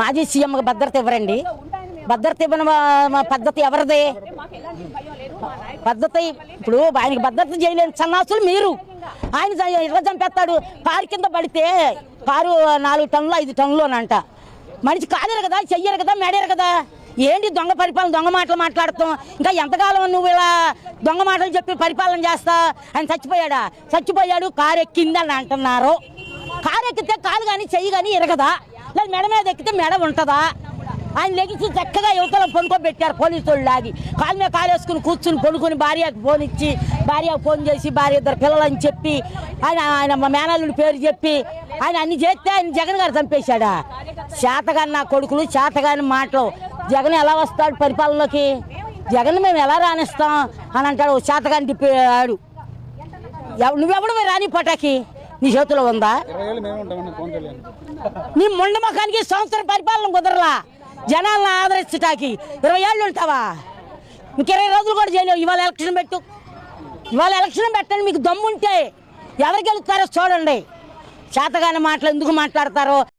మాజీ సీఎం భద్రత ఇవ్వరండి. భద్రత ఇవ్వని పద్ధతి ఎవరిది? పద్ధతి ఇప్పుడు ఆయనకి భద్రత చేయలేని సన్నాసులు మీరు. ఆయన ఇళ్ళ చంపేస్తాడు. కారు కింద పడితే కారు నాలుగు టన్నులు ఐదు టన్నులు అని అంట మనిషి కాలేరు కదా చెయ్యరు కదా మెడరు కదా. ఏంటి దొంగ పరిపాలన దొంగ మాటలు మాట్లాడుతాం? ఇంకా ఎంతకాలం నువ్వు ఇలా దొంగ మాటలు చెప్పి పరిపాలన చేస్తా? ఆయన చచ్చిపోయాడా? చచ్చిపోయాడు కారు ఎక్కిందని అంటున్నారు కారు ఎక్కితే కాలు కానీ చెయ్యి కానీ ఇరగదా? లేదు మెడ మీద ఎక్కితే మెడ ఉంటుందా? ఆయన లెగిసి చక్కగా యువతలను పనుకోబెట్టారు పోలీసు వాళ్ళు లాగి కాలు మీద కాలేసుకుని కూర్చుని పనుకొని భార్యకు ఫోన్ ఇచ్చి భార్యకు ఫోన్ చేసి భార్య ఇద్దరు పిల్లలని చెప్పి ఆయన ఆయన మా మేనల్లుడి పేరు చెప్పి ఆయన అన్ని చేస్తే ఆయన జగన్ గారు చంపేశాడా? చేతగాని నా కొడుకులు చేతగాని మాటలు. జగన్ ఎలా వస్తాడు పరిపాలనలోకి? జగన్ మేము ఎలా రాణిస్తాం? అని అంటాడు చేతగాని తిప్పాడు నువ్వెవడు రాని పటాకి? నీ చేతిలో ఉందా? నీ మొండ ముఖానికి సంవత్సరం పరిపాలన కుదరలా? జనాలను ఆదరించటానికి ఇరవై ఏళ్ళు ఉంటావా? ఇంక ఇరవై రోజులు కూడా చేయలేవు. ఇవాళ ఎలక్షన్ పెట్టు. ఇవాళ ఎలక్షన్ పెట్టండి మీకు దమ్ముంటే ఎవరు గెలుస్తారో చూడండి. చేతగాని మాటలు ఎందుకు మాట్లాడతారో